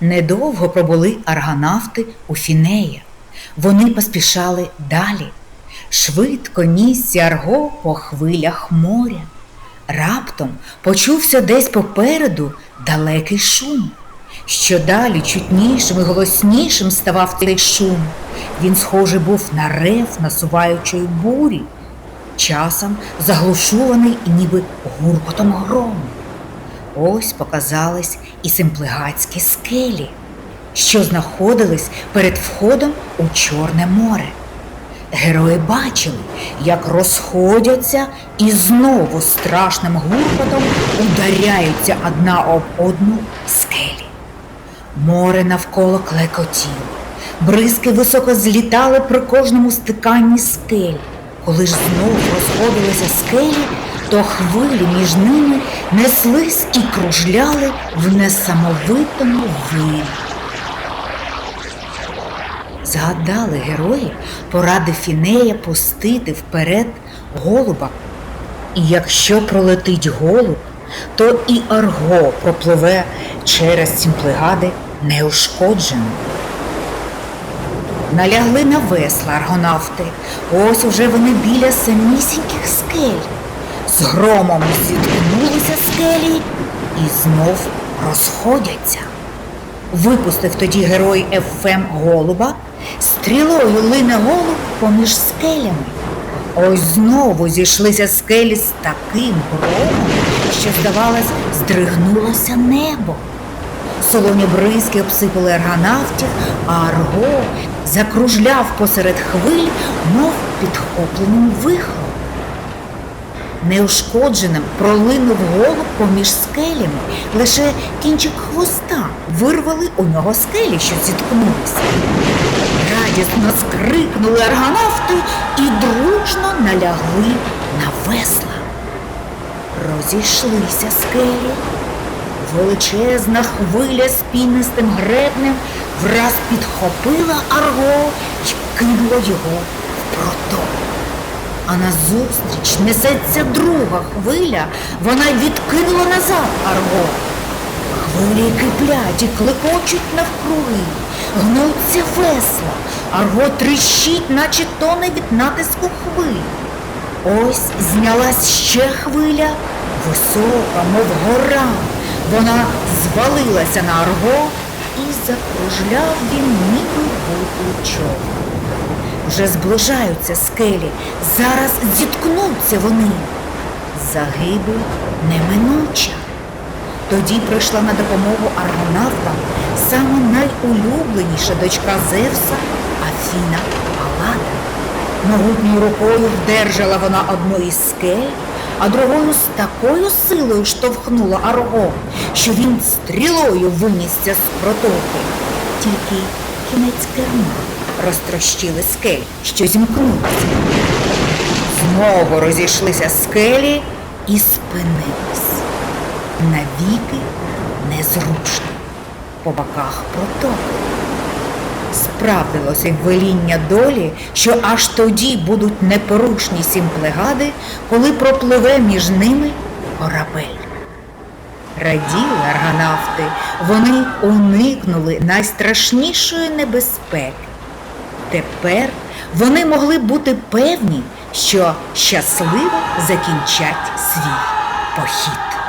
Недовго пробули аргонавти у Фінея. Вони поспішали далі. Швидко нісся Арго по хвилях моря. Раптом почувся десь попереду далекий шум. Що далі чутнішим і голоснішим ставав цей шум. Він схожий був на рев насуваючої бурі, часом заглушуваний і ніби гуркотом грому. Ось показались і семплигацькі скелі, що знаходились перед входом у Чорне море. Герої бачили, як розходяться і знову страшним гуркотом ударяються одна об одну скелі. Море навколо клекотіло, бризки високо злітали при кожному стиканні скель. Коли ж знову розходилися скелі, то хвилі між ними неслись і кружляли в несамовитому вирі. Згадали герої поради Фінея пустити вперед голуба. І якщо пролетить голуб, то і Арго пропливе через сімплегади неушкодженим. Налягли на весла аргонавти. Ось уже вони біля самісіньких скель. З громом зіткнулися скелі і знов розходяться. Випустив тоді герой Ефем голуба, стрілою лине голуб поміж скелями. Ось знову зійшлися скелі з таким громом, що, здавалось, здригнулося небо. Солоні бризки обсипали аргонавтів, а Арго закружляв посеред хвиль, мов підхопленим вихором. Неушкодженим пролинув голуб поміж скелями, лише кінчик хвоста вирвали у нього скелі, що зіткнулися. Радісно скрикнули аргонавти і дружно налягли на весла. Розійшлися скелі. Величезна хвиля з пінистим гребнем враз підхопила Арго і кинула його в проток. А назустріч несеться друга хвиля, вона відкинула назад Арго. Хвилі киплять і клекочуть навкруги, гнуться весла, Арго тріщить, наче тоне від натиску хвиль. Ось знялась ще хвиля, висока, мов гора. Вона звалилася на Арго і закружляв він ніби буту човен. Вже зближаються скелі, зараз зіткнуться вони. Загибель неминуча. Тоді прийшла на допомогу аргонавтам саме найулюбленіша дочка Зевса Афіна Палада. Могутньою рукою вдержала вона одну із скель, а другою з такою силою штовхнула Арго, що він стрілою винісся з протоки. Тільки кінець керма розтрощили скель, що зімкнулися. Знову розійшлися скелі і спинились. Навіки незручно по боках протоки. Справдилося веління долі, що аж тоді будуть непорушні сімплегади, коли пропливе між ними корабель. Раділи аргонавти, вони уникнули найстрашнішої небезпеки. Тепер вони могли бути певні, що щасливо закінчать свій похід.